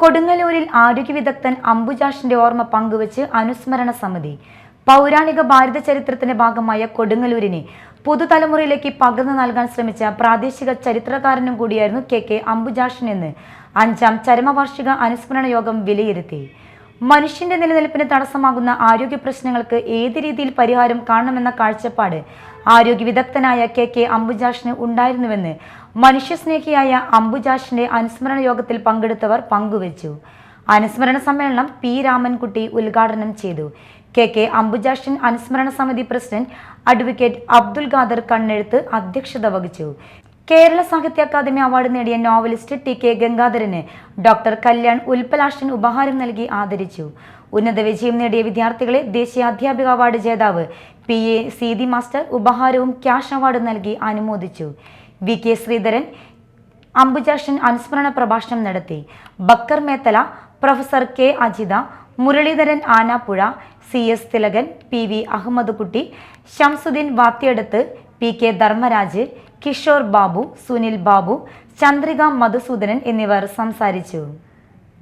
കൊടുങ്ങല്ലൂരിൽ ആരോഗ്യ വിദഗ്ധൻ അംബുജാഷിന്റെ ഓർമ്മ പങ്കുവച്ച് അനുസ്മരണ സമിതി. പൗരാണിക ഭാരത ചരിത്രത്തിന്റെ ഭാഗമായ കൊടുങ്ങല്ലൂരിനെ പുതുതലമുറയിലേക്ക് പകർന്നു നൽകാൻ ശ്രമിച്ച പ്രാദേശിക ചരിത്രകാരനും കൂടിയായിരുന്നു കെ കെ അംബുജാഷൻ എന്ന് അഞ്ചാം ചരമവാർഷിക അനുസ്മരണ യോഗം വിലയിരുത്തി. മനുഷ്യന്റെ നിലനിൽപ്പിന് തടസ്സമാകുന്ന ആരോഗ്യ പ്രശ്നങ്ങൾക്ക് ഏത് രീതിയിൽ പരിഹാരം കാണണമെന്ന കാഴ്ചപ്പാട് ആരോഗ്യ വിദഗ്ധനായ കെ കെ അംബുജാഷിന് ഉണ്ടായിരുന്നുവെന്ന് മനുഷ്യസ്നേഹിയായ അംബുജാഷിന്റെ അനുസ്മരണ യോഗത്തിൽ പങ്കെടുത്തവർ പങ്കുവച്ചു. അനുസ്മരണ സമ്മേളനം പി രാമൻകുട്ടി ഉദ്ഘാടനം ചെയ്തു. കെ കെ അംബുജാഷൻ അനുസ്മരണ സമിതി പ്രസിഡന്റ് അഡ്വക്കേറ്റ് അബ്ദുൽ ഖാദർ കണ്ണെഴുത്ത് അധ്യക്ഷത വഹിച്ചു. കേരള സാഹിത്യ അക്കാദമി അവാർഡ് നേടിയ നോവലിസ്റ്റ് ടി കെ ഗംഗാധരന് ഡോക്ടർ കല്യാൺ ഉൽപ്പലാഷൻ ഉപഹാരം നൽകി ആദരിച്ചു. ഉന്നത വിജയം നേടിയ വിദ്യാർത്ഥികളെ ദേശീയ അധ്യാപിക അവാർഡ് ജേതാവ് പി. എ. സീതി മാസ്റ്റർ ഉപഹാരവും ക്യാഷ് അവാർഡ് നൽകി അനുമോദിച്ചു. വി. കെ. ശ്രീധരൻ അംബുജാഷൻ അനുസ്മരണ പ്രഭാഷണം നടത്തി. Bakkar Methala professor K. Ajitha Muraleedharan Anappuzha C. S. Thilakan P. V. Ahammed Kutty Shamsudheen Vathiyadathu P. K. Dharmaraj Kishore Babu Sunil Babu Chandrika Madhusoodanan എന്നിവർ സംസാരിച്ചു.